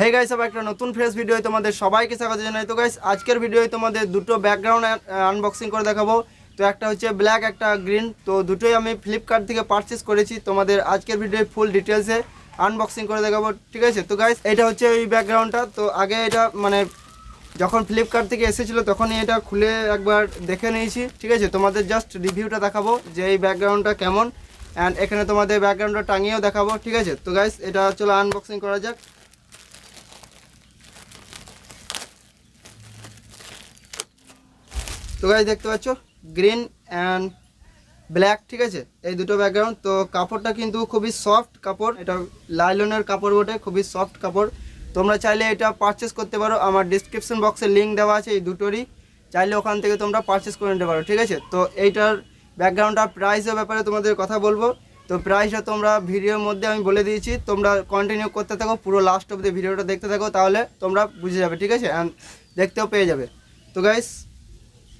Hey guys আবার একটা নতুন ফ্রেশ ভিডিও তোমাদের সবাইকে স্বাগত জানাই। তো গাইস আজকের ভিডিওয় তোমাদের দুটো ব্যাকগ্রাউন্ড আনবক্সিং করে দেখাবো। তো একটা হচ্ছে ব্ল্যাক একটা গ্রিন তো দুটোই আমি ফ্লিপকার্ট থেকে পারচেস করেছি তোমাদের আজকের ভিডিওয় ফুল ডিটেলসে আনবক্সিং করে দেখাবো, ঠিক আছে? তো গাইস এটা হচ্ছে ওই ব্যাকগ্রাউন্ডটা তো আগে এটা মানে যখন ফ্লিপকার্ট থেকে এসেছিল, তখনই এটা খুলে একবার দেখে নিয়েছি, ঠিক আছে? তোমাদের জাস্ট রিভিউটা দেখাবো যে এই ব্যাকগ্রাউন্ডটা কেমন। অ্যান্ড এখানে তোমাদের ব্যাকগ্রাউন্ডটা টাঙিয়েও দেখাবো, ঠিক আছে? তো গাইস এটা চলো আনবক্সিং করা যাক। তো গাইস দেখতে পাচ্ছ? গ্রিন অ্যান্ড ব্ল্যাক ঠিক আছে? এই দুটো ব্যাকগ্রাউন্ড তো কাপড়টা কিন্তু খুবই সফট কাপড়। এটা লাইলনের কাপড় বটে, খুবই সফট কাপড়। তোমরা চাইলে এটা পারচেস করতে পারো। আমার ডিসক্রিপশন বক্সে লিঙ্ক দেওয়া আছে এই দুটোরই। চাইলে ওখান থেকে তোমরা পারচেস করে নিতে পারো, ঠিক আছে? তো এইটার ব্যাকগ্রাউন্ডটার প্রাইসের ব্যাপারে তোমাদের কথা বলব। তো প্রাইসটা তোমরা ভিডিওর মধ্যে আমি বলে দিয়েছি। তোমরা কন্টিনিউ করতে থাকো, পুরো লাস্ট অব্দি ভিডিওটা দেখতে থাকো, তাহলে তোমরা বুঝে যাবে, ঠিক আছে? অ্যান্ড দেখতেও পেয়ে যাবে। তো গাইস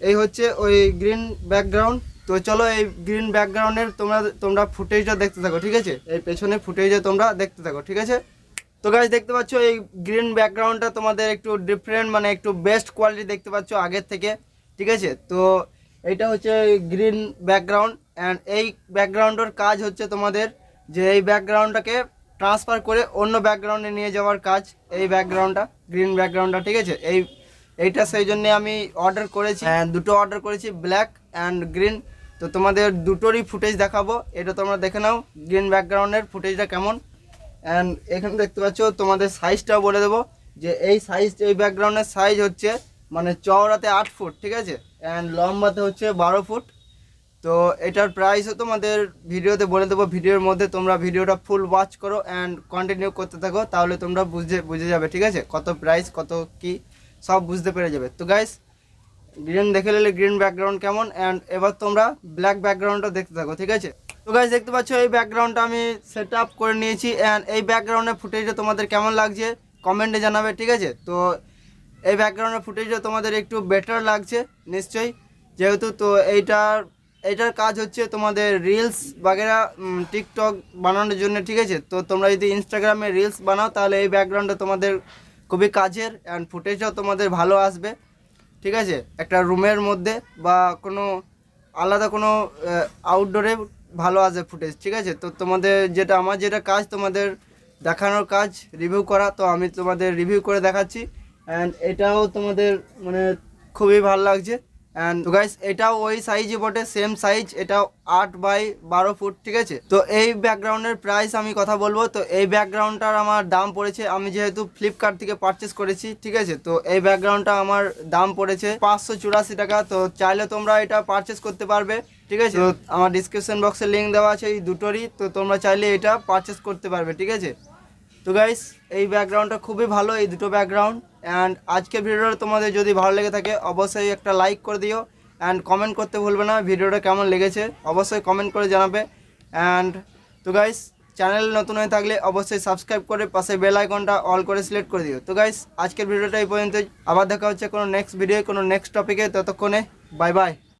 এই হচ্ছে ওই গ্রিন ব্যাকগ্রাউন্ড তো চলো এই গ্রিন ব্যাকগ্রাউন্ডের তোমরা তোমরা ফুটেজটা দেখতে থাকো, ঠিক আছে? এই পেছনে ফুটেজে তোমরা দেখতে থাকো, ঠিক আছে? তো গাইজ দেখতে পাচ্ছ এই গ্রিন ব্যাকগ্রাউন্ডটা তোমাদের একটু ডিফারেন্ট মানে একটু বেস্ট কোয়ালিটি দেখতে পাচ্ছ আগের থেকে, ঠিক আছে? তো এইটা হচ্ছে গ্রিন ব্যাকগ্রাউন্ড অ্যান্ড এই ব্যাকগ্রাউন্ডের কাজ হচ্ছে তোমাদের যে এই ব্যাকগ্রাউন্ডটাকে ট্রান্সফার করে অন্য ব্যাকগ্রাউন্ডে নিয়ে যাওয়ার কাজ, এই ব্যাকগ্রাউন্ডটা গ্রিন ব্যাকগ্রাউন্ডটা ঠিক আছে? এই এইটা সেই জন্য আমি অর্ডার করেছি। and দুটো অর্ডার করেছি ব্ল্যাক অ্যান্ড গ্রিন তো তোমাদের দুটোরই ফুটেজ দেখাবো, এটা তোমরা দেখে নাও গ্রিন ব্যাকগ্রাউন্ডের ফুটেজটা কেমন। অ্যান্ড এখানে দেখতে পাচ্ছ, তোমাদের সাইজটাও বলে দেবো, যে এই সাইজ এই ব্যাকগ্রাউন্ডের সাইজ হচ্ছে মানে চওড়াতে আট ফুট ঠিক আছে? অ্যান্ড লম্বাতে হচ্ছে বারো ফুট তো এটার প্রাইসও তোমাদের ভিডিওতে বলে দেবো, ভিডিওর মধ্যে তোমরা ভিডিওটা ফুল ওয়াচ করো অ্যান্ড কন্টিনিউ করতে থাকো, তাহলে তোমরা বুঝে বুঝে যাবে, ঠিক আছে? কত প্রাইস কত কি? সব বুঝতে পেরে যাবে। তো গাইস গ্রিন দেখে নিলে গ্রিন ব্যাকগ্রাউন্ড কেমন? অ্যান্ড এবার তোমরা ব্ল্যাক ব্যাকগ্রাউন্ডটা দেখতে থাকো, ঠিক আছে? তো গাইস দেখতে পাচ্ছ এই ব্যাকগ্রাউন্ডটা আমি সেট আপ করে নিয়েছি। অ্যান্ড এই ব্যাকগ্রাউন্ডের ফুটেজটা তোমাদের কেমন লাগছে? কমেন্টে জানাবে, ঠিক আছে? তো এই ব্যাকগ্রাউন্ডের ফুটেজটা তোমাদের একটু বেটার লাগছে, নিশ্চয়ই। যেহেতু তো এইটার এইটার কাজ হচ্ছে তোমাদের রিলস বাগেরা টিকটক বানানোর জন্য, ঠিক আছে? তো তোমরা যদি ইনস্টাগ্রামে রিলস বানাও, তাহলে এই ব্যাকগ্রাউন্ডটা তোমাদের খুবই কাজের অ্যান্ড ফুটেজও তোমাদের ভালো আসবে, ঠিক আছে? একটা রুমের মধ্যে বা কোনো আলাদা কোনো আউটডোরে ভালো আসবে ফুটেজ ঠিক আছে? তো তোমাদের যেটা, আমার যেটা কাজ, তোমাদের দেখানোর কাজ রিভিউ করা, তো আমি তোমাদের রিভিউ করে দেখাচ্ছি। অ্যান্ড এটাও তোমাদের মানে খুবই ভালো লাগছে। অ্যান্ড গাইস এটাও ওই সাইজই বটে সেম সাইজ এটাও আট বাই বারো ফুট ঠিক আছে? তো এই ব্যাকগ্রাউন্ডের প্রাইস আমি কথা বলব। তো এই ব্যাকগ্রাউন্ডটার আমার দাম পড়েছে, আমি যেহেতু ফ্লিপকার্ট থেকে পারচেস করেছি, ঠিক আছে? তো এই ব্যাকগ্রাউন্ডটা আমার দাম পড়েছে পাঁচশো চুরাশি টাকা। তো চাইলে তোমরা এটা পারচেস করতে পারবে, ঠিক আছে? তো আমার ডিসক্রিপশন বক্সে লিঙ্ক দেওয়া আছে এই দুটোরই। তো তোমরা চাইলে এটা পারচেস করতে পারবে, ঠিক আছে? তো গাইস এই ব্যাকগ্রাউন্ডটা খুবই ভালো, এই দুটো ব্যাকগ্রাউন্ড অ্যান্ড আজকের ভিডিওটা তোমাদের যদি ভালো লেগে থাকে, অবশ্যই একটা লাইক করে দিও। অ্যান্ড কমেন্ট করতে ভুলবে না ভিডিওটা কেমন লেগেছে, অবশ্যই কমেন্ট করে জানাবে। অ্যান্ড তো গাইস চ্যানেল নতুন হয়ে থাকলে অবশ্যই সাবস্ক্রাইব করে পাশে বেল আইকনটা অল করে সিলেক্ট করে দিও। তো গাইস আজকের ভিডিওটা এই পর্যন্তই। আবার দেখা হচ্ছে কোনো নেক্সট ভিডিও কোনো নেক্সট টপিকে ততক্ষণে বাই বাই